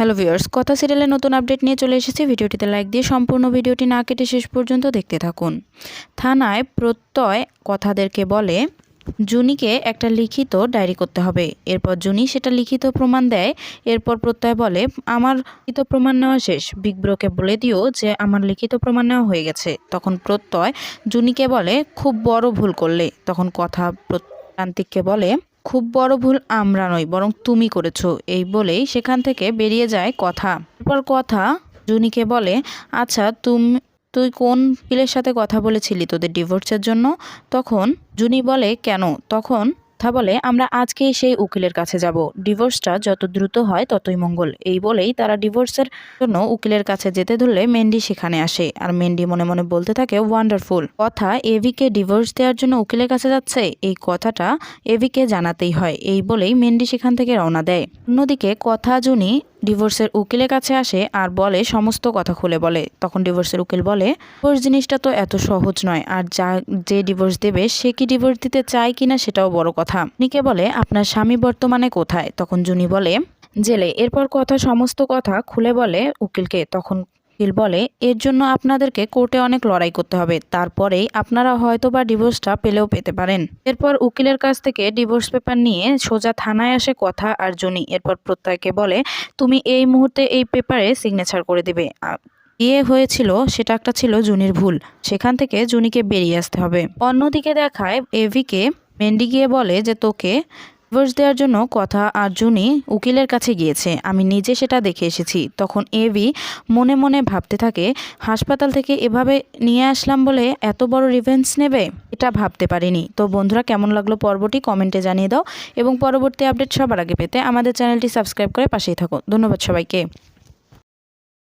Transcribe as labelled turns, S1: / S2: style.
S1: Hello viewers কথা সিরিয়ালের নতুন আপডেট নিয়ে চলে এসেছি। ভিডিওটিতে লাইক দিয়ে সম্পূর্ণ ভিডিওটি না কেটে শেষ পর্যন্ত দেখতে থাকুন। থানায় প্রত্যয় কথাদেরকে বলে, জুনিকে একটা লিখিত ডায়েরি করতে হবে। এরপর জুনি সেটা লিখিত প্রমাণ দেয়। এরপর প্রত্যয় বলে, আমার লিখিত প্রমাণ নেওয়া শেষ। বিগ ব্রোকে বলে দিও যে আমার লিখিত প্রমাণ নেওয়া হয়ে গেছে। তখন প্রত্যয় জুনিকে বলে, খুব বড় ভুল করলে। তখন কথা প্রান্তিককে বলে খুব বড় ভুল আমরা নই, বরং তুমি করেছ। এই বলেই সেখান থেকে বেরিয়ে যায় কথা। এরপর কথা জুনিকে বলে আচ্ছা তুমি, তুই কোন পিলের সাথে কথা বলেছিলি তোদের ডিভোর্সের জন্য? তখন জুনি বলে, কেন? তখন কথা বলে, আমরা আজকেই সেই উকিলের কাছে যাব। ডিভোর্সটা যত দ্রুত হয় ততই মঙ্গল। এই বলেই তারা ডিভোর্সের জন্য উকিলের কাছে যেতে ধরলে মেন্ডি সেখানে আসে। আর মেন্ডি মনে মনে বলতে থাকে, ওয়ান্ডারফুল। কথা এভিকে ডিভোর্স দেওয়ার জন্য উকিলের কাছে যাচ্ছে। এই কথাটা এভিকে জানাতেই হয়। এই বলেই মেন্ডি সেখান থেকে রওনা দেয়। অন্যদিকে কথা জুনি ডিভোর্সের উকিলের কাছে আসে আর বলে, সমস্ত কথা খুলে বলে। তখন ডিভোর্সের উকিল বলে, ডিভোর্স জিনিসটা তো এত সহজ নয়। আর যা, যে ডিভোর্স দেবে, সে কি ডিভোর্স দিতে চায় কিনা সেটাও বড় কথা। নিকে বলে, আপনার স্বামী বর্তমানে কোথায়? তখন জুনি বলে, জেলে। এরপর কথা, সমস্ত কথা খুলে বলে উকিলকে। তখন উকিল বলে, এর জন্য আপনাদেরকে কোর্টে অনেক লড়াই করতে হবে। তারপরেই আপনারা হয়তো বা ডিভোর্সটা পেলেও পেতে পারেন। এরপর উকিলের কাছ থেকে ডিভোর্স পেপার নিয়ে সোজা থানায় আসে কথা আর জনি। এরপর প্রত্যয়কে বলে, তুমি এই মুহূর্তে এই পেপারে সিগনেচার করে দিবে। বিয়ে হয়েছিল, সেটা একটা ছিল জুনির ভুল। সেখান থেকে জুনিকে বেরিয়ে আসতে হবে। অন্যদিকে দেখায় এভিকে, মেন্ডি গিয়ে বলে যে, তোকে ডিভোর্স দেওয়ার জন্য কথা আর জুনি উকিলের কাছে গিয়েছে। আমি নিজে সেটা দেখে এসেছি। তখন এবি মনে মনে ভাবতে থাকে, হাসপাতাল থেকে এভাবে নিয়ে আসলাম বলে এত বড় রিভেন্স নেবে? এটা ভাবতে পারিনি। তো বন্ধুরা, কেমন লাগল পর্বটি কমেন্টে জানিয়ে দাও এবং পরবর্তী আপডেট সবার আগে পেতে আমাদের চ্যানেলটি সাবস্ক্রাইব করে পাশেই থাকো। ধন্যবাদ সবাইকে।